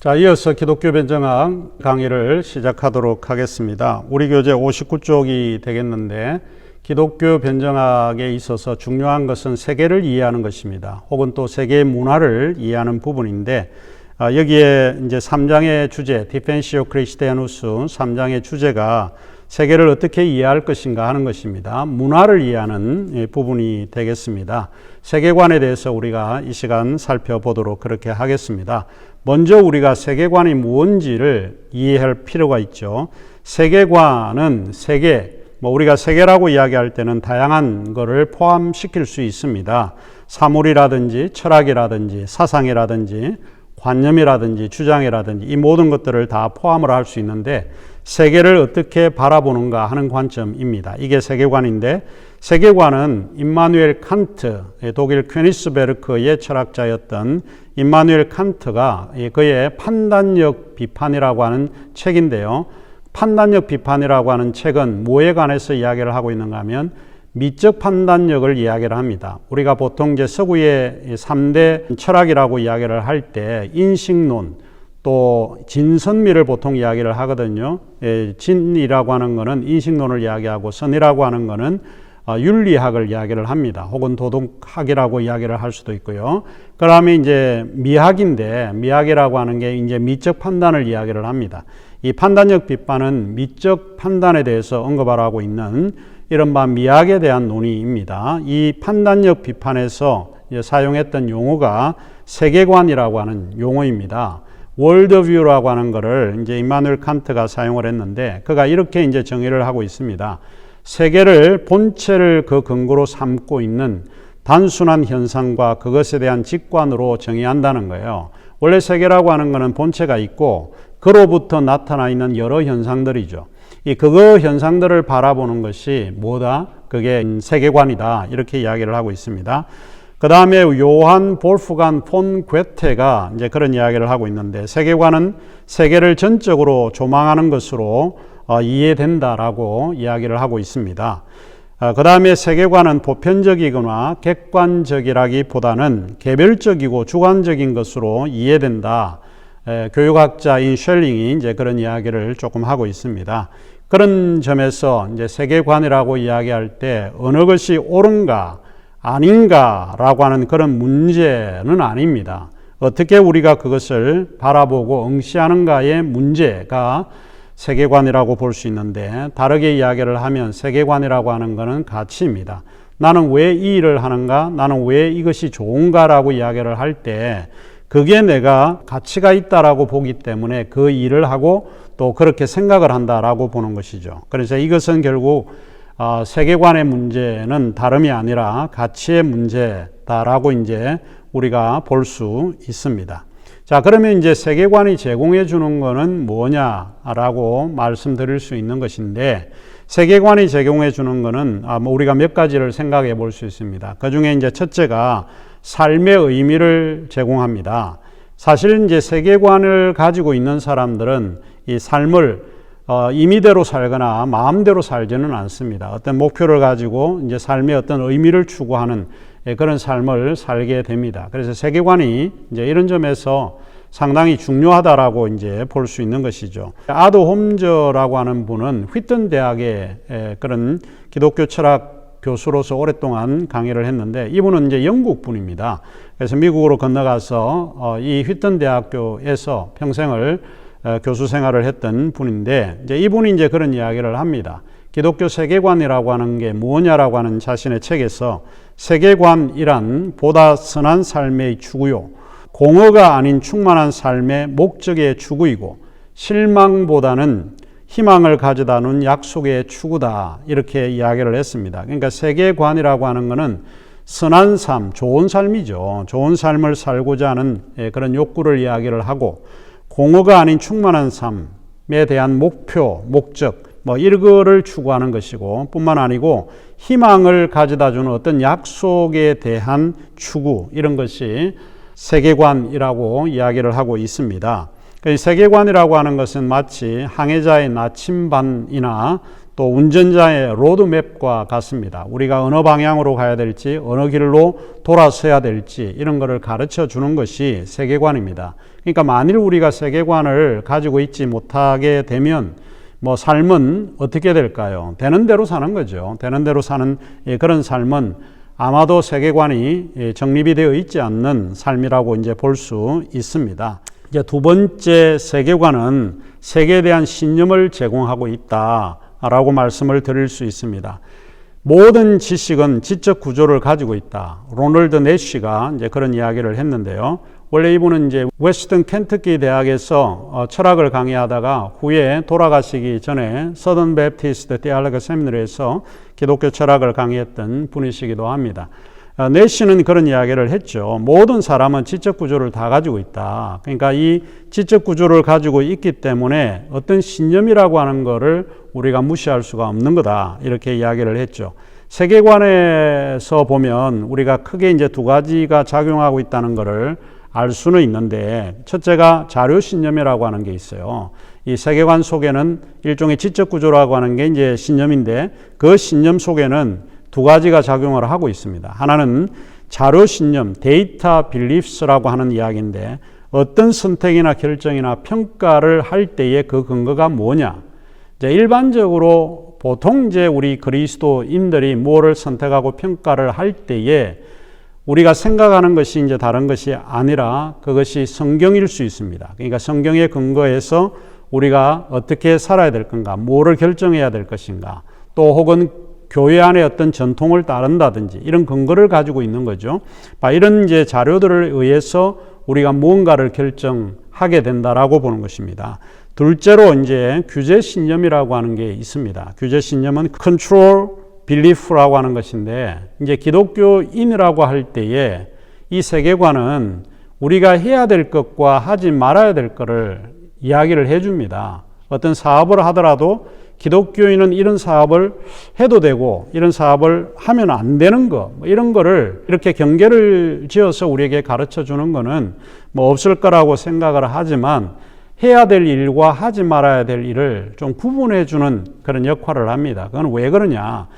자, 이어서 기독교 변정학 강의를 시작하도록 하겠습니다. 우리 교재 59쪽이 되겠는데 기독교 변정학에 있어서 중요한 것은 세계를 이해하는 것입니다. 혹은 또 세계의 문화를 이해하는 부분인데 아, 여기에 이제 3장의 주제, 디펜시오 크리스티아누스 3장의 주제가 세계를 어떻게 이해할 것인가 하는 것입니다. 문화를 이해하는 예, 부분이 되겠습니다. 세계관에 대해서 우리가 이 시간 살펴보도록 그렇게 하겠습니다. 먼저 우리가 세계관이 무엇인지를 이해할 필요가 있죠. 세계관은 세계, 뭐 우리가 세계라고 이야기할 때는 다양한 것을 포함시킬 수 있습니다. 사물이라든지 철학이라든지 사상이라든지 관념이라든지 주장이라든지 이 모든 것들을 다 포함을 할 수 있는데 세계를 어떻게 바라보는가 하는 관점입니다. 이게 세계관인데 세계관은 임마누엘 칸트, 독일 퀘니스베르크의 철학자였던 임마누엘 칸트가 그의 판단력 비판이라고 하는 책인데요. 판단력 비판이라고 하는 책은 뭐에 관해서 이야기를 하고 있는가 하면 미적 판단력을 이야기를 합니다. 우리가 보통 이제 서구의 3대 철학이라고 이야기를 할 때 인식론, 또 진선미를 보통 이야기를 하거든요. 예, 진이라고 하는 것은 인식론을 이야기하고 선이라고 하는 것은 어, 윤리학을 이야기를 합니다. 혹은 도덕학이라고 이야기를 할 수도 있고요. 그다음에 이제 미학인데 미학이라고 하는 게 이제 미적 판단을 이야기를 합니다. 이 판단력 비판은 미적 판단에 대해서 언급하고 있는 이른바 미학에 대한 논의입니다. 이 판단력 비판에서 사용했던 용어가 세계관이라고 하는 용어입니다. 월드뷰라고 하는 것을 이제 이마누엘 칸트가 사용을 했는데 그가 이렇게 이제 정의를 하고 있습니다. 세계를 본체를 그 근거로 삼고 있는 단순한 현상과 그것에 대한 직관으로 정의한다는 거예요. 원래 세계라고 하는 것은 본체가 있고 그로부터 나타나 있는 여러 현상들이죠. 이 그거 현상들을 바라보는 것이 뭐다? 그게 세계관이다. 이렇게 이야기를 하고 있습니다. 그 다음에 요한 볼프간 폰 괴테가 이제 그런 이야기를 하고 있는데 세계관은 세계를 전적으로 조망하는 것으로 어, 이해된다라고 이야기를 하고 있습니다. 어, 그 다음에 세계관은 보편적이거나 객관적이라기보다는 개별적이고 주관적인 것으로 이해된다. 교육학자인 쉘링이 이제 그런 이야기를 조금 하고 있습니다. 그런 점에서 이제 세계관이라고 이야기할 때 어느 것이 옳은가 아닌가라고 하는 그런 문제는 아닙니다. 어떻게 우리가 그것을 바라보고 응시하는가의 문제가 세계관이라고 볼 수 있는데 다르게 이야기를 하면 세계관이라고 하는 것은 가치입니다. 나는 왜 이 일을 하는가? 나는 왜 이것이 좋은가라고 이야기를 할 때 그게 내가 가치가 있다라고 보기 때문에 그 일을 하고 또 그렇게 생각을 한다라고 보는 것이죠. 그래서 이것은 결국 어, 세계관의 문제는 다름이 아니라 가치의 문제다라고 이제 우리가 볼 수 있습니다. 자, 그러면 이제 세계관이 제공해 주는 것은 뭐냐라고 말씀드릴 수 있는 것인데 세계관이 제공해 주는 것은 아, 뭐 우리가 몇 가지를 생각해 볼 수 있습니다. 그 중에 이제 첫째가 삶의 의미를 제공합니다. 사실 이제 세계관을 가지고 있는 사람들은 이 삶을 어, 임의대로 살거나 마음대로 살지는 않습니다. 어떤 목표를 가지고 이제 삶의 어떤 의미를 추구하는 예, 그런 삶을 살게 됩니다. 그래서 세계관이 이제 이런 점에서 상당히 중요하다라고 이제 볼 수 있는 것이죠. 아도 홈저라고 하는 분은 휘튼 대학의 예, 그런 기독교 철학 교수로서 오랫동안 강의를 했는데 이분은 이제 영국 분입니다. 그래서 미국으로 건너가서 어, 이 휘튼 대학교에서 평생을 어, 교수 생활을 했던 분인데 이제 이분이 이제 그런 이야기를 합니다. 기독교 세계관이라고 하는 게 뭐냐라고 하는 자신의 책에서 세계관이란 보다 선한 삶의 추구요. 공허가 아닌 충만한 삶의 목적의 추구이고 실망보다는 희망을 가져다 놓은 약속의 추구다. 이렇게 이야기를 했습니다. 그러니까 세계관이라고 하는 것은 선한 삶, 좋은 삶이죠. 좋은 삶을 살고자 하는 예, 그런 욕구를 이야기를 하고 공허가 아닌 충만한 삶에 대한 목표, 목적, 뭐 이거를 추구하는 것이고 뿐만 아니고 희망을 가져다 주는 어떤 약속에 대한 추구 이런 것이 세계관이라고 이야기를 하고 있습니다. 세계관이라고 하는 것은 마치 항해자의 나침반이나 또 운전자의 로드맵과 같습니다. 우리가 어느 방향으로 가야 될지, 어느 길로 돌아서야 될지 이런 것을 가르쳐 주는 것이 세계관입니다. 그러니까 만일 우리가 세계관을 가지고 있지 못하게 되면 뭐 삶은 어떻게 될까요? 되는 대로 사는 거죠. 되는 대로 사는 예, 그런 삶은 아마도 세계관이 예, 정립이 되어 있지 않는 삶이라고 이제 볼 수 있습니다. 이제 두 번째 세계관은 세계에 대한 신념을 제공하고 있다 라고 말씀을 드릴 수 있습니다. 모든 지식은 지적 구조를 가지고 있다. 로널드 내쉬가 이제 그런 이야기를 했는데요. 원래 이분은 이제 웨스턴 켄터키 대학에서 어, 철학을 강의하다가 후에 돌아가시기 전에 서던 베프티스트 디알로그 세미나리에서 기독교 철학을 강의했던 분이시기도 합니다. 어, 내시는 그런 이야기를 했죠. 모든 사람은 지적 구조를 다 가지고 있다. 그러니까 이 지적 구조를 가지고 있기 때문에 어떤 신념이라고 하는 것을 우리가 무시할 수가 없는 거다. 이렇게 이야기를 했죠. 세계관에서 보면 우리가 크게 이제 두 가지가 작용하고 있다는 것을 알 수는 있는데 첫째가 자료 신념이라고 하는 게 있어요. 이 세계관 속에는 일종의 지적 구조라고 하는 게 이제 신념인데 그 신념 속에는 두 가지가 작용을 하고 있습니다. 하나는 자료 신념, 데이터 빌리프스라고 하는 이야기인데 어떤 선택이나 결정이나 평가를 할 때의 그 근거가 뭐냐? 일반적으로 보통 이제 우리 그리스도인들이 뭐를 선택하고 평가를 할 때에 우리가 생각하는 것이 이제 다른 것이 아니라 그것이 성경일 수 있습니다. 그러니까 성경의 근거에서 우리가 어떻게 살아야 될 건가, 뭐를 결정해야 될 것인가, 또 혹은 교회 안에 어떤 전통을 따른다든지 이런 근거를 가지고 있는 거죠. 이런 이제 자료들을 의해서 우리가 무언가를 결정하게 된다라고 보는 것입니다. 둘째로 이제 규제 신념이라고 하는 게 있습니다. 규제 신념은 control belief라고 하는 것인데 이제 기독교인이라고 할 때에 이 세계관은 우리가 해야 될 것과 하지 말아야 될 것을 이야기를 해 줍니다. 어떤 사업을 하더라도 기독교인은 이런 사업을 해도 되고 이런 사업을 하면 안 되는 거 뭐 이런 거를 이렇게 경계를 지어서 우리에게 가르쳐 주는 거는 뭐 없을 거라고 생각을 하지만 해야 될 일과 하지 말아야 될 일을 좀 구분해 주는 그런 역할을 합니다. 그건 왜 그러냐?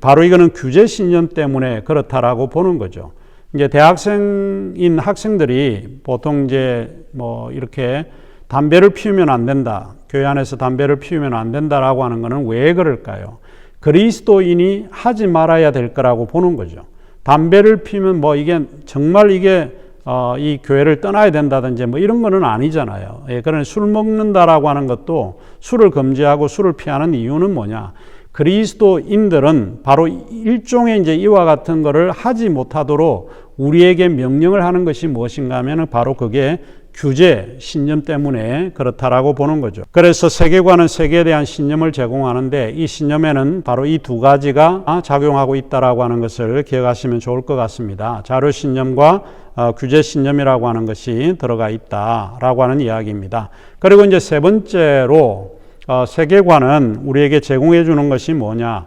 바로 이거는 규제 신념 때문에 그렇다라고 보는 거죠. 이제 대학생인 학생들이 보통 이제 뭐 이렇게 담배를 피우면 안 된다. 교회 안에서 담배를 피우면 안 된다라고 하는 것은 왜 그럴까요? 그리스도인이 하지 말아야 될 거라고 보는 거죠. 담배를 피우면 뭐 이게 정말 이게 어, 이 교회를 떠나야 된다든지 뭐 이런 거는 아니잖아요. 예, 그러나 술 먹는다라고 하는 것도 술을 금지하고 술을 피하는 이유는 뭐냐? 그리스도인들은 바로 일종의 이제 이와 같은 것을 하지 못하도록 우리에게 명령을 하는 것이 무엇인가 하면 바로 그게 규제, 신념 때문에 그렇다라고 보는 거죠. 그래서 세계관은 세계에 대한 신념을 제공하는데 이 신념에는 바로 이 두 가지가 작용하고 있다라고 하는 것을 기억하시면 좋을 것 같습니다. 자료 신념과 어, 규제 신념이라고 하는 것이 들어가 있다라고 하는 이야기입니다. 그리고 이제 세 번째로 어, 세계관은 우리에게 제공해 주는 것이 뭐냐?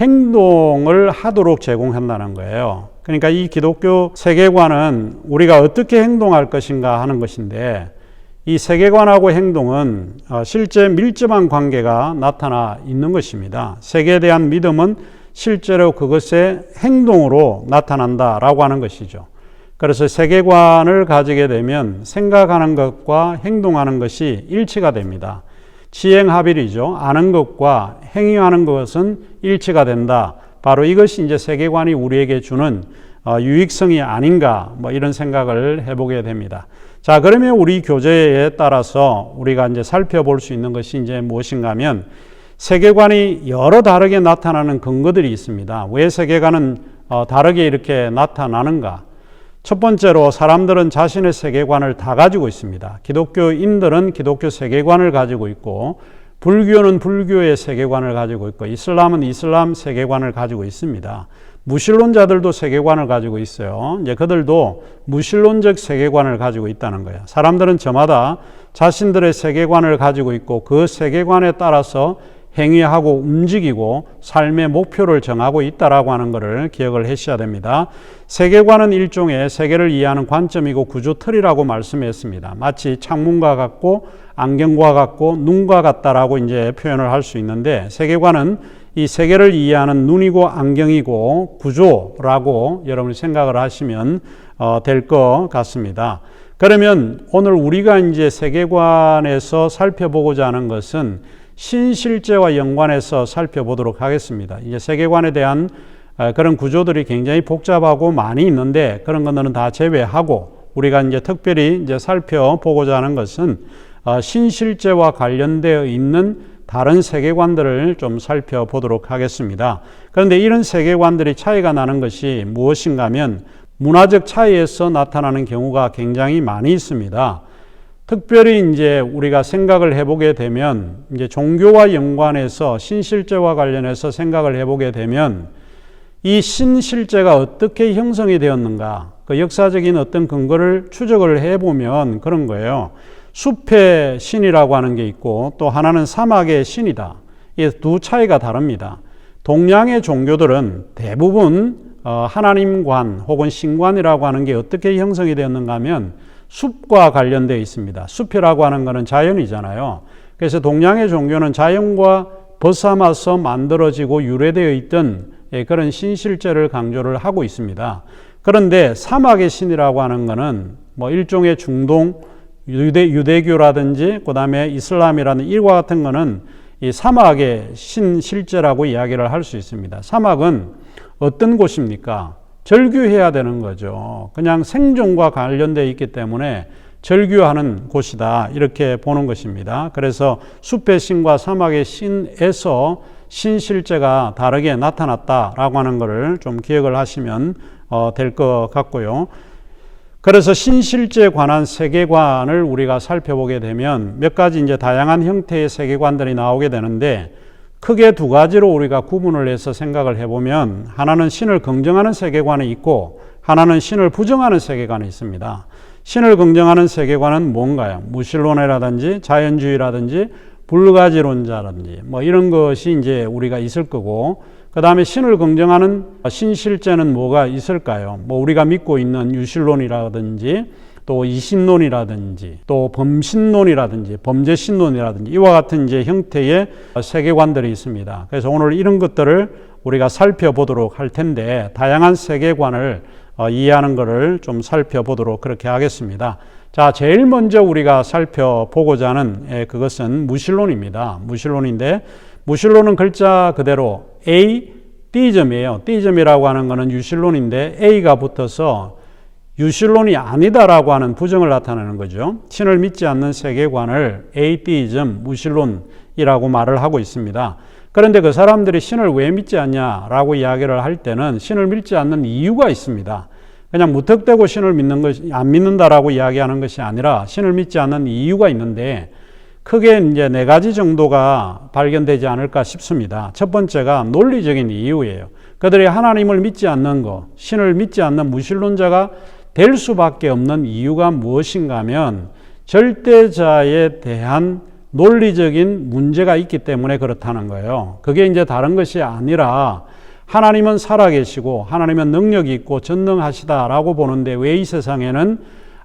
행동을 하도록 제공한다는 거예요. 그러니까 이 기독교 세계관은 우리가 어떻게 행동할 것인가 하는 것인데 이 세계관하고 행동은 어, 실제 밀접한 관계가 나타나 있는 것입니다. 세계에 대한 믿음은 실제로 그것의 행동으로 나타난다라고 하는 것이죠. 그래서 세계관을 가지게 되면 생각하는 것과 행동하는 것이 일치가 됩니다. 치행합일이죠. 아는 것과 행위하는 것은 일치가 된다. 바로 이것이 이제 세계관이 우리에게 주는 어, 유익성이 아닌가 뭐 이런 생각을 해보게 됩니다. 자 그러면 우리 교재에 따라서 우리가 이제 살펴볼 수 있는 것이 이제 무엇인가 하면 세계관이 여러 다르게 나타나는 근거들이 있습니다. 왜 세계관은 어, 다르게 이렇게 나타나는가? 첫 번째로 사람들은 자신의 세계관을 다 가지고 있습니다. 기독교인들은 기독교 세계관을 가지고 있고 불교는 불교의 세계관을 가지고 있고 이슬람은 이슬람 세계관을 가지고 있습니다. 무신론자들도 세계관을 가지고 있어요. 이제 그들도 무신론적 세계관을 가지고 있다는 거예요. 사람들은 저마다 자신들의 세계관을 가지고 있고 그 세계관에 따라서 행위하고 움직이고 삶의 목표를 정하고 있다라고 하는 것을 기억을 하셔야 됩니다. 세계관은 일종의 세계를 이해하는 관점이고 구조 틀이라고 말씀했습니다. 마치 창문과 같고 안경과 같고 눈과 같다라고 이제 표현을 할 수 있는데 세계관은 이 세계를 이해하는 눈이고 안경이고 구조라고 여러분이 생각을 하시면 어, 될 것 같습니다. 그러면 오늘 우리가 이제 세계관에서 살펴보고자 하는 것은 신실제와 연관해서 살펴보도록 하겠습니다. 이제 세계관에 대한 어, 그런 구조들이 굉장히 복잡하고 많이 있는데 그런 것들은 다 제외하고 우리가 이제 특별히 이제 살펴보고자 하는 것은 어, 신실제와 관련되어 있는 다른 세계관들을 좀 살펴보도록 하겠습니다. 그런데 이런 세계관들이 차이가 나는 것이 무엇인가 하면 문화적 차이에서 나타나는 경우가 굉장히 많이 있습니다. 특별히 이제 우리가 생각을 해보게 되면 이제 종교와 연관해서 신실제와 관련해서 생각을 해보게 되면 이 신실제가 어떻게 형성이 되었는가 그 역사적인 어떤 근거를 추적을 해보면 그런 거예요. 숲의 신이라고 하는 게 있고 또 하나는 사막의 신이다. 이 두 차이가 다릅니다. 동양의 종교들은 대부분 어, 하나님관 혹은 신관이라고 하는 게 어떻게 형성이 되었는가 하면 숲과 관련되어 있습니다. 숲이라고 하는 것은 자연이잖아요. 그래서 동양의 종교는 자연과 벗삼아서 만들어지고 유래되어 있던 예, 그런 신실제를 강조를 하고 있습니다. 그런데 사막의 신이라고 하는 것은 뭐 일종의 중동 유대, 유대교라든지 그 다음에 이슬람이라는 일과 같은 것은 이 사막의 신실제라고 이야기를 할 수 있습니다. 사막은 어떤 곳입니까? 절규해야 되는 거죠. 그냥 생존과 관련되어 있기 때문에 절규하는 곳이다. 이렇게 보는 것입니다. 그래서 숲의 신과 사막의 신에서 신실제가 다르게 나타났다라고 하는 것을 좀 기억을 하시면 어, 될것 같고요. 그래서 신실제에 관한 세계관을 우리가 살펴보게 되면 몇 가지 이제 다양한 형태의 세계관들이 나오게 되는데 크게 두 가지로 우리가 구분을 해서 생각을 해보면 하나는 신을 긍정하는 세계관이 있고 하나는 신을 부정하는 세계관이 있습니다. 신을 긍정하는 세계관은 뭔가요? 무신론이라든지 자연주의라든지 불가지론자라든지 뭐 이런 것이 이제 우리가 있을 거고 그 다음에 신을 긍정하는 신실제는 뭐가 있을까요? 뭐 우리가 믿고 있는 유실론이라든지 또 이신론이라든지 또 범신론이라든지 범죄신론이라든지 이와 같은 이제 형태의 세계관들이 있습니다. 그래서 오늘 이런 것들을 우리가 살펴보도록 할 텐데 다양한 세계관을 어, 이해하는 것을 좀 살펴보도록 그렇게 하겠습니다. 자, 제일 먼저 우리가 살펴보고자 하는 예, 그것은 무신론입니다. 무신론인데 무신론은 글자 그대로 A D점이에요. D점이라고 하는 것은 유신론인데 A가 붙어서 유실론이 아니다라고 하는 부정을 나타내는 거죠. 신을 믿지 않는 세계관을 에이티즘, 무신론이라고 말을 하고 있습니다. 그런데 그 사람들이 신을 왜 믿지 않냐라고 이야기를 할 때는 신을 믿지 않는 이유가 있습니다. 그냥 무턱대고 신을 믿는 것이 안 믿는다라고 이야기하는 것이 아니라 신을 믿지 않는 이유가 있는데 크게 이제 네 가지 정도가 발견되지 않을까 싶습니다. 첫 번째가 논리적인 이유예요. 그들이 하나님을 믿지 않는 것, 신을 믿지 않는 무신론자가 될 수밖에 없는 이유가 무엇인가 하면 절대자에 대한 논리적인 문제가 있기 때문에 그렇다는 거예요. 그게 이제 다른 것이 아니라 하나님은 살아계시고 하나님은 능력이 있고 전능하시다라고 보는데 왜 이 세상에는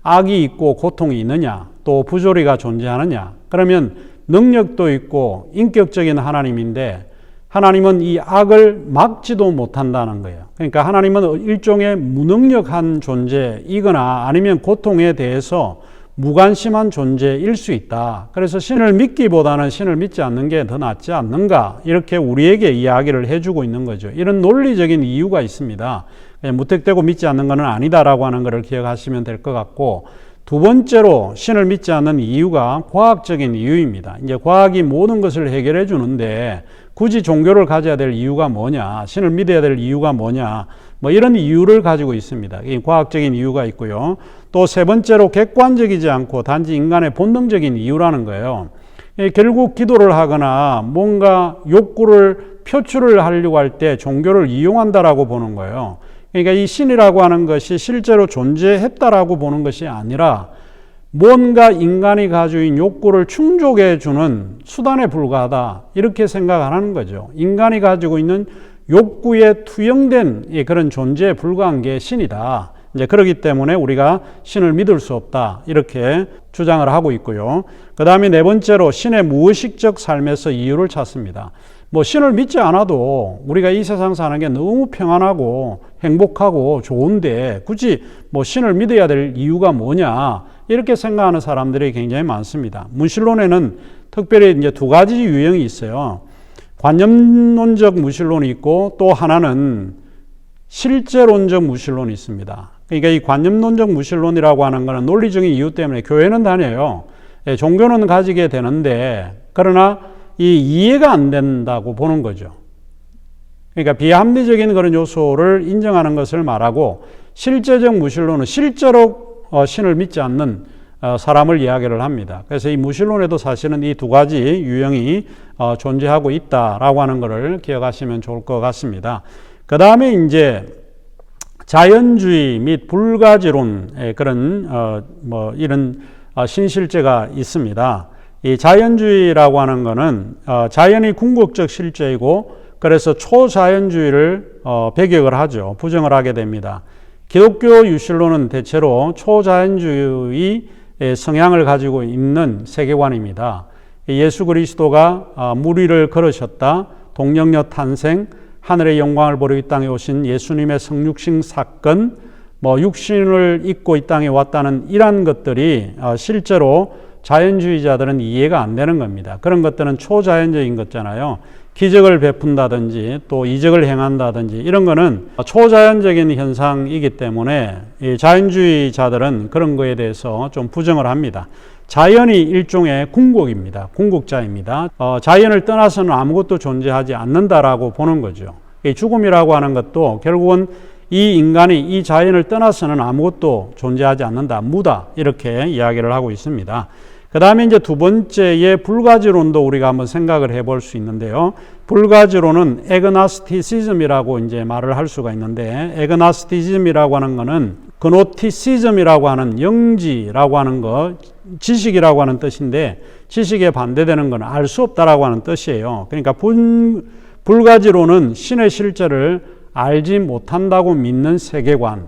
악이 있고 고통이 있느냐 또 부조리가 존재하느냐 그러면 능력도 있고 인격적인 하나님인데 하나님은 이 악을 막지도 못한다는 거예요. 그러니까 하나님은 일종의 무능력한 존재이거나 아니면 고통에 대해서 무관심한 존재일 수 있다. 그래서 신을 믿기보다는 신을 믿지 않는 게 더 낫지 않는가? 이렇게 우리에게 이야기를 해주고 있는 거죠. 이런 논리적인 이유가 있습니다. 무택되고 믿지 않는 것은 아니다라고 하는 것을 기억하시면 될 것 같고, 두 번째로 신을 믿지 않는 이유가 과학적인 이유입니다. 이제 과학이 모든 것을 해결해 주는데 굳이 종교를 가져야 될 이유가 뭐냐, 신을 믿어야 될 이유가 뭐냐, 뭐 이런 이유를 가지고 있습니다. 과학적인 이유가 있고요. 또 세 번째로 객관적이지 않고 단지 인간의 본능적인 이유라는 거예요. 결국 기도를 하거나 뭔가 욕구를 표출을 하려고 할 때 종교를 이용한다라고 보는 거예요. 그러니까 이 신이라고 하는 것이 실제로 존재했다라고 보는 것이 아니라 뭔가 인간이 가지고 있는 욕구를 충족해 주는 수단에 불과하다. 이렇게 생각 안 하는 거죠. 인간이 가지고 있는 욕구에 투영된 이 그런 존재에 불과한 게 신이다. 이제 그러기 때문에 우리가 신을 믿을 수 없다. 이렇게 주장을 하고 있고요. 그 다음에 네 번째로 신의 무의식적 삶에서 이유를 찾습니다. 뭐 신을 믿지 않아도 우리가 이 세상 사는 게 너무 평안하고 행복하고 좋은데 굳이 뭐 신을 믿어야 될 이유가 뭐냐 이렇게 생각하는 사람들이 굉장히 많습니다. 문신론에는 특별히 이제 두 가지 유형이 있어요. 관념론적 무신론이 있고 또 하나는 실제론적 무신론이 있습니다. 그러니까 이 관념론적 무신론이라고 하는 것은 논리적인 이유 때문에 교회는 다녀요. 예, 종교는 가지게 되는데 그러나 이 이해가 안 된다고 보는 거죠. 그러니까 비합리적인 그런 요소를 인정하는 것을 말하고 실제적 무신론은 실제로 어, 신을 믿지 않는 어, 사람을 이야기를 합니다. 그래서 이 무신론에도 사실은 이 두 가지 유형이 어, 존재하고 있다라고 하는 것을 기억하시면 좋을 것 같습니다. 그 다음에 이제 자연주의 및 불가지론의 그런 뭐 이런 신실제가 있습니다. 이 자연주의라고 하는 것은 자연이 궁극적 실제이고 그래서 초자연주의를 배격을 하죠. 부정을 하게 됩니다. 기독교 유실론은 대체로 초자연주의 성향을 가지고 있는 세계관입니다. 예수 그리스도가 물 위를 걸으셨다. 동력녀 탄생, 하늘의 영광을 보러 이 땅에 오신 예수님의 성육신 사건, 뭐 육신을 입고 이 땅에 왔다는 이러한 것들이 실제로 자연주의자들은 이해가 안 되는 겁니다. 그런 것들은 초자연적인 것잖아요. 기적을 베푼다든지 또 이적을 행한다든지 이런 거는 초자연적인 현상이기 때문에 자연주의자들은 그런 거에 대해서 좀 부정을 합니다. 자연이 일종의 궁극입니다. 궁극자입니다. 어, 자연을 떠나서는 아무것도 존재하지 않는다라고 보는 거죠. 죽음이라고 하는 것도 결국은 이 인간이 이 자연을 떠나서는 아무것도 존재하지 않는다. 무다. 이렇게 이야기를 하고 있습니다. 그 다음에 이제 두 번째의 불가지론도 우리가 한번 생각을 해볼 수 있는데요. 불가지론은 에그나스티시즘이라고 이제 말을 할 수가 있는데, 에그나스티즘이라고 하는 것은 그노티시즘이라고 하는 영지라고 하는 것, 지식이라고 하는 뜻인데, 지식에 반대되는 건 알 수 없다라고 하는 뜻이에요. 그러니까 불, 불가지론은 신의 실제를 알지 못한다고 믿는 세계관,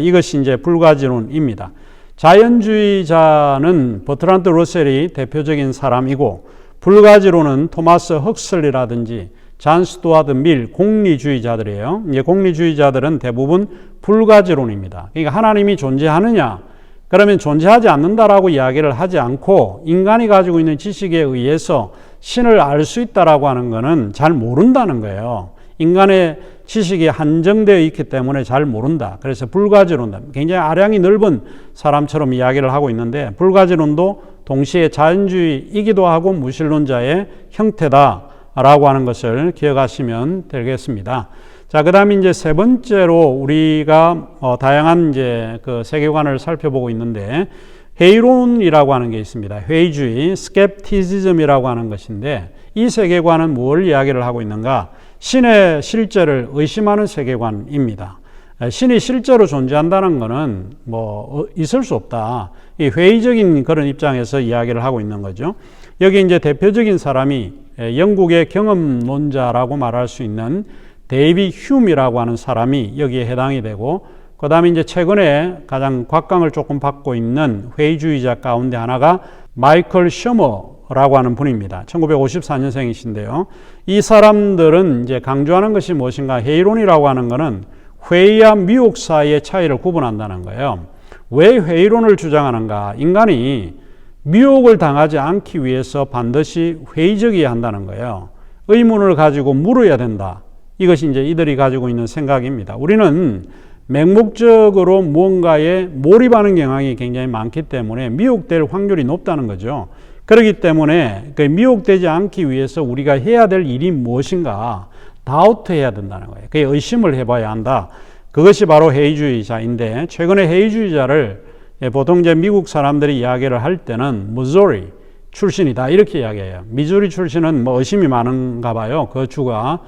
이것이 이제 불가지론입니다. 자연주의자는 버트란트 러셀이 대표적인 사람이고 불가지로는 토마스 헉슬리라든지 잔 스튜아드 밀 공리주의자들이에요. 이제 공리주의자들은 대부분 불가지론입니다. 그러니까 하나님이 존재하느냐? 그러면 존재하지 않는다라고 이야기를 하지 않고 인간이 가지고 있는 지식에 의해서 신을 알 수 있다라고 하는 것은 잘 모른다는 거예요. 인간의 지식이 한정되어 있기 때문에 잘 모른다. 그래서 불가지론다. 굉장히 아량이 넓은 사람처럼 이야기를 하고 있는데 불가지론도 동시에 자연주의이기도 하고 무신론자의 형태다라고 하는 것을 기억하시면 되겠습니다. 자, 그 다음에 이제 세 번째로 우리가 어, 다양한 이제 그 세계관을 살펴보고 있는데 회의론이라고 하는 게 있습니다. 회의주의, 스캡티즘이라고 하는 것인데 이 세계관은 뭘 이야기를 하고 있는가? 신의 실제를 의심하는 세계관입니다. 신이 실제로 존재한다는 것은 뭐 어, 있을 수 없다. 이 회의적인 그런 입장에서 이야기를 하고 있는 거죠. 여기 이제 대표적인 사람이 영국의 경험론자라고 말할 수 있는 데이비 휴이라고 하는 사람이 여기에 해당이 되고 그 다음에 이제 최근에 가장 곽강을 조금 받고 있는 회의주의자 가운데 하나가 마이클 셔머 라고 하는 분입니다. 1954년생이신데요. 이 사람들은 이제 강조하는 것이 무엇인가? 회의론이라고 하는 것은 회의와 미혹 사이의 차이를 구분한다는 거예요. 왜 회의론을 주장하는가? 인간이 미혹을 당하지 않기 위해서 반드시 회의적이어야 한다는 거예요. 의문을 가지고 물어야 된다. 이것이 이제 이들이 가지고 있는 생각입니다. 우리는 맹목적으로 무언가에 몰입하는 경향이 굉장히 많기 때문에 미혹될 확률이 높다는 거죠. 그렇기 때문에 그 미혹되지 않기 위해서 우리가 해야 될 일이 무엇인가 다우트 해야 된다는 거예요. 그 의심을 해봐야 한다. 그것이 바로 회의주의자인데 최근에 회의주의자를 보통 이제 미국 사람들이 이야기를 할 때는 무조리 출신이다 이렇게 이야기해요. 미주리 출신은 뭐 의심이 많은가 봐요. 그 주가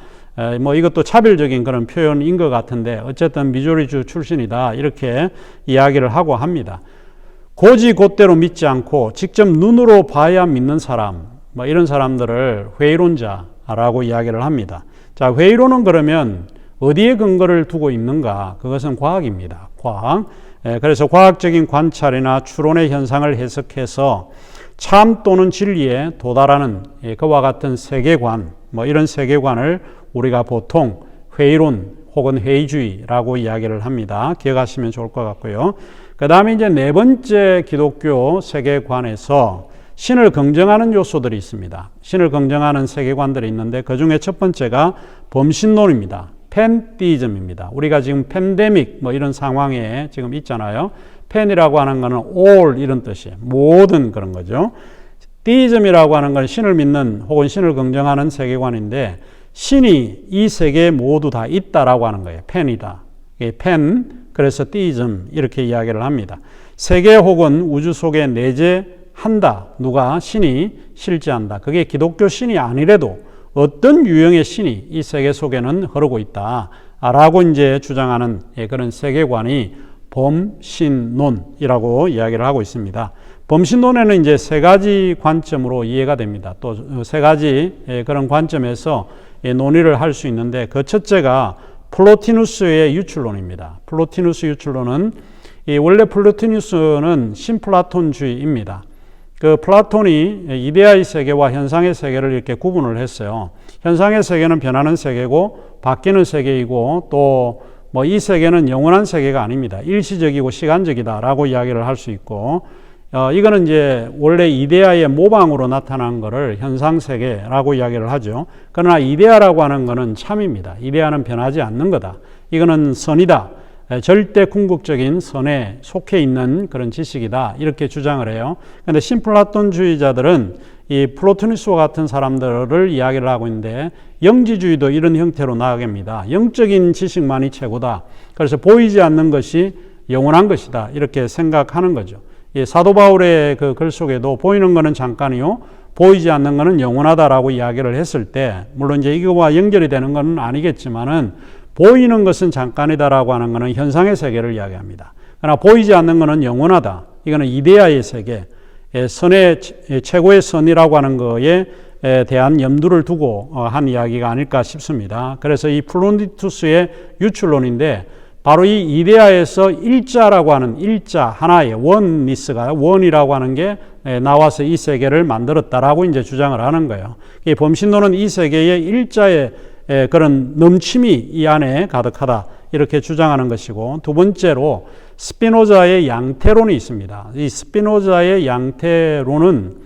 뭐 이것도 차별적인 그런 표현인 것 같은데 어쨌든 미조리주 출신이다 이렇게 이야기를 하고 합니다. 고지 곧대로 믿지 않고 직접 눈으로 봐야 믿는 사람, 뭐 이런 사람들을 회의론자라고 이야기를 합니다. 자, 회의론은 그러면 어디에 근거를 두고 있는가? 그것은 과학입니다. 과학. 예, 그래서 과학적인 관찰이나 추론의 현상을 해석해서 참 또는 진리에 도달하는 예, 그와 같은 세계관, 뭐 이런 세계관을 우리가 보통 회의론 혹은 회의주의라고 이야기를 합니다. 기억하시면 좋을 것 같고요. 그 다음에 이제 네 번째 기독교 세계관에서 신을 긍정하는 요소들이 있습니다. 신을 긍정하는 세계관들이 있는데 그 중에 첫 번째가 범신론입니다. 팬티즘입니다. 우리가 지금 팬데믹 뭐 이런 상황에 지금 있잖아요. 팬이라고 하는 것은 all 이런 뜻이에요. 모든 그런 거죠. 디즘이라고 하는 건 신을 믿는 혹은 신을 긍정하는 세계관인데 신이 이 세계에 모두 다 있다라고 하는 거예요. 팬이다. 팬 그래서 디즘 이렇게 이야기를 합니다. 세계 혹은 우주 속에 내재한다. 누가 신이 실제한다. 그게 기독교 신이 아니래도 어떤 유형의 신이 이 세계 속에는 흐르고 있다. 라고 이제 주장하는 그런 세계관이 범신론이라고 이야기를 하고 있습니다. 범신론에는 이제 세 가지 관점으로 이해가 됩니다. 또 세 가지 그런 관점에서 논의를 할 수 있는데 그 첫째가 플로티누스의 유출론입니다. 플로티누스 유출론은 원래 플로티누스는 신플라톤주의입니다. 그 플라톤이 이데아의 세계와 현상의 세계를 이렇게 구분을 했어요. 현상의 세계는 변하는 세계고 바뀌는 세계이고 또 뭐 이 세계는 영원한 세계가 아닙니다. 일시적이고 시간적이다라고 이야기를 할 수 있고 어, 이거는 이제 원래 이데아의 모방으로 나타난 것을 현상 세계라고 이야기를 하죠. 그러나 이데아라고 하는 것은 참입니다. 이데아는 변하지 않는 거다. 이거는 선이다. 절대 궁극적인 선에 속해 있는 그런 지식이다. 이렇게 주장을 해요. 근데 신플라톤주의자들은 이 플로토니스와 같은 사람들을 이야기를 하고 있는데 영지주의도 이런 형태로 나아갑니다. 영적인 지식만이 최고다. 그래서 보이지 않는 것이 영원한 것이다. 이렇게 생각하는 거죠. 예, 사도 바울의 그 글 속에도 보이는 것은 잠깐이요. 보이지 않는 것은 영원하다라고 이야기를 했을 때, 물론 이제 이거와 연결이 되는 것은 아니겠지만은, 보이는 것은 잠깐이다라고 하는 것은 현상의 세계를 이야기합니다. 그러나 보이지 않는 것은 영원하다. 이거는 이데아의 세계, 예, 선의 최고의 선이라고 하는 거에 대한 염두를 두고 어, 한 이야기가 아닐까 싶습니다. 그래서 이 플론디투스의 유출론인데 바로 이 이데아에서 일자라고 하는 일자 하나의 원니스가 원이라고 하는 게 나와서 이 세계를 만들었다라고 이제 주장을 하는 거예요. 이 범신론은 이 세계의 일자의 그런 넘침이 이 안에 가득하다 이렇게 주장하는 것이고 두 번째로 스피노자의 양태론이 있습니다. 이 스피노자의 양태론은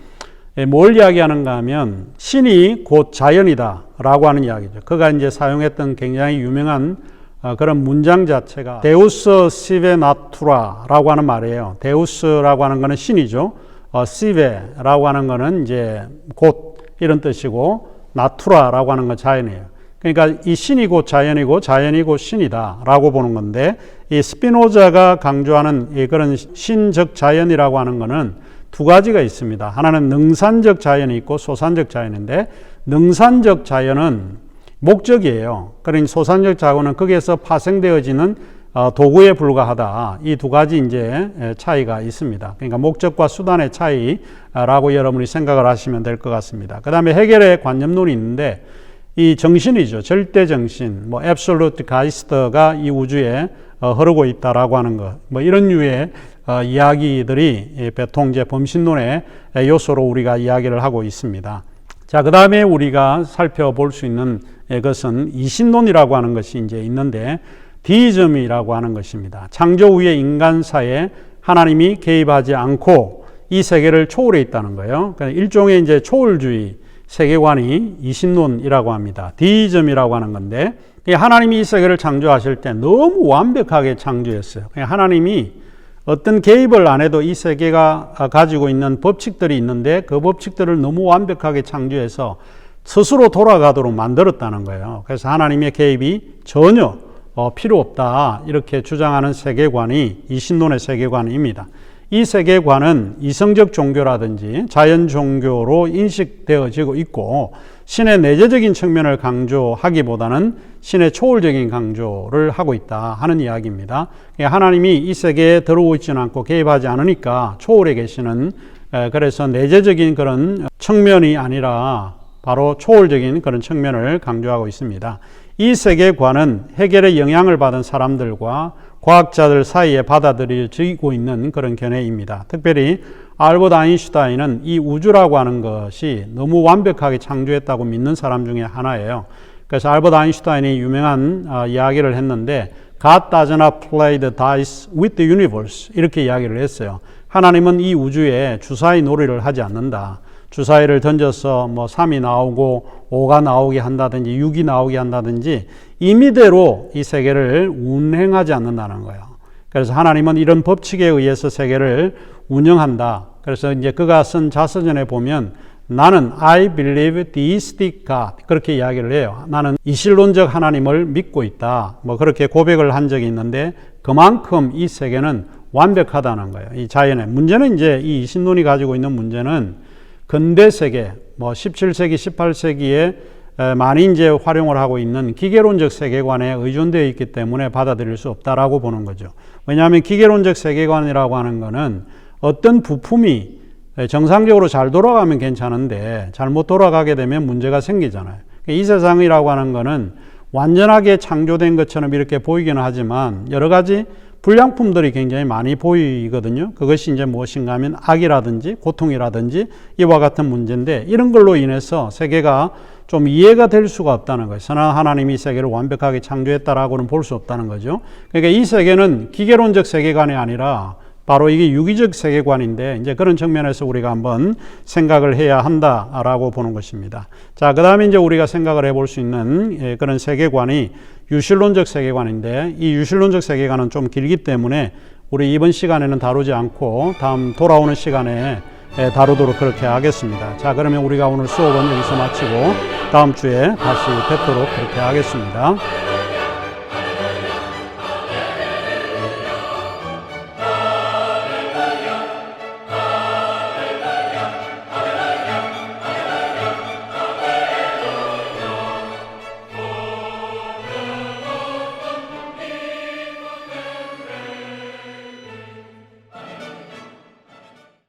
뭘 이야기하는가 하면 신이 곧 자연이다라고 하는 이야기죠. 그가 이제 사용했던 굉장히 유명한 어, 그런 문장 자체가 데우스 시베 나투라라고 하는 말이에요. 데우스라고 하는 것은 신이죠. 어, 시베라고 하는 것은 이제 곧 이런 뜻이고 나투라라고 하는 건 자연이에요. 그러니까 이 신이 곧 자연이고 자연이 곧 신이다라고 보는 건데 이 스피노자가 강조하는 이 그런 신적 자연이라고 하는 것은 두 가지가 있습니다. 하나는 능산적 자연이 있고 소산적 자연인데 능산적 자연은 목적이에요. 그러니 소산적 자원은 거기에서 파생되어지는 어, 도구에 불과하다. 이 두 가지 이제 차이가 있습니다. 그러니까 목적과 수단의 차이라고 여러분이 생각을 하시면 될 것 같습니다. 그 다음에 해결의 관념론이 있는데 이 정신이죠. 절대 정신, 뭐 absolute geist가 이 우주에 어, 흐르고 있다라고 하는 것. 뭐 이런 류의 어, 이야기들이 보통 이제 범신론의 요소로 우리가 이야기를 하고 있습니다. 자, 그 다음에 우리가 살펴볼 수 있는 것은 이신론이라고 하는 것이 이제 있는데 디즘이라고 하는 것입니다. 창조 후에 인간사에 하나님이 개입하지 않고 이 세계를 초월해 있다는 거예요. 그러니까 일종의 이제 초월주의 세계관이 이신론이라고 합니다. 디즘이라고 하는 건데 하나님이 이 세계를 창조하실 때 너무 완벽하게 창조했어요. 하나님이 어떤 개입을 안 해도 이 세계가 가지고 있는 법칙들이 있는데 그 법칙들을 너무 완벽하게 창조해서 스스로 돌아가도록 만들었다는 거예요. 그래서 하나님의 개입이 전혀 어, 필요 없다. 이렇게 주장하는 세계관이 이 신론의 세계관입니다. 이 세계관은 이성적 종교라든지 자연 종교로 인식되어지고 있고 신의 내재적인 측면을 강조하기보다는 신의 초월적인 강조를 하고 있다 하는 이야기입니다. 하나님이 이 세계에 들어오고 있지는 않고 개입하지 않으니까 초월에 계시는 에, 그래서 내재적인 그런 측면이 아니라 바로 초월적인 그런 측면을 강조하고 있습니다. 이 세계관은 해결의 영향을 받은 사람들과 과학자들 사이에 받아들여지고 있는 그런 견해입니다. 특별히 알버트 아인슈타인은 이 우주라고 하는 것이 너무 완벽하게 창조했다고 믿는 사람 중에 하나예요. 그래서 알버트 아인슈타인이 유명한 어, 이야기를 했는데 God does not play the dice with the universe 이렇게 이야기를 했어요. 하나님은 이 우주에 주사위 놀이를 하지 않는다. 주사위를 던져서 뭐 3이 나오고 5가 나오게 한다든지 6이 나오게 한다든지 임의대로 이 세계를 운행하지 않는다는 거예요. 그래서 하나님은 이런 법칙에 의해서 세계를 운영한다. 그래서 이제 그가 쓴 자서전에 보면 나는 I believe theistic God 그렇게 이야기를 해요. 나는 이실론적 하나님을 믿고 있다. 뭐 그렇게 고백을 한 적이 있는데 그만큼 이 세계는 완벽하다는 거예요. 이 자연의 문제는 이제 이 신론이 가지고 있는 문제는 근대 세계, 뭐 17세기, 18세기에 많이 이제 활용을 하고 있는 기계론적 세계관에 의존되어 있기 때문에 받아들일 수 없다라고 보는 거죠. 왜냐하면 기계론적 세계관이라고 하는 거는 어떤 부품이 정상적으로 잘 돌아가면 괜찮은데 잘못 돌아가게 되면 문제가 생기잖아요. 이 세상이라고 하는 거는 완전하게 창조된 것처럼 이렇게 보이기는 하지만 여러 가지 불량품들이 굉장히 많이 보이거든요. 그것이 이제 무엇인가 하면 악이라든지 고통이라든지 이와 같은 문제인데 이런 걸로 인해서 세계가 좀 이해가 될 수가 없다는 거예요. 선한 하나님이 세계를 완벽하게 창조했다라고는 볼 수 없다는 거죠. 그러니까 이 세계는 기계론적 세계관이 아니라 바로 이게 유기적 세계관인데 이제 그런 측면에서 우리가 한번 생각을 해야 한다라고 보는 것입니다. 자, 그다음에 이제 우리가 생각을 해볼 수 있는 예, 그런 세계관이 유실론적 세계관인데 이 유실론적 세계관은 좀 길기 때문에 우리 이번 시간에는 다루지 않고 다음 돌아오는 시간에 예, 다루도록 그렇게 하겠습니다. 자, 그러면 우리가 오늘 수업은 여기서 마치고 다음 주에 다시 뵙도록 그렇게 하겠습니다.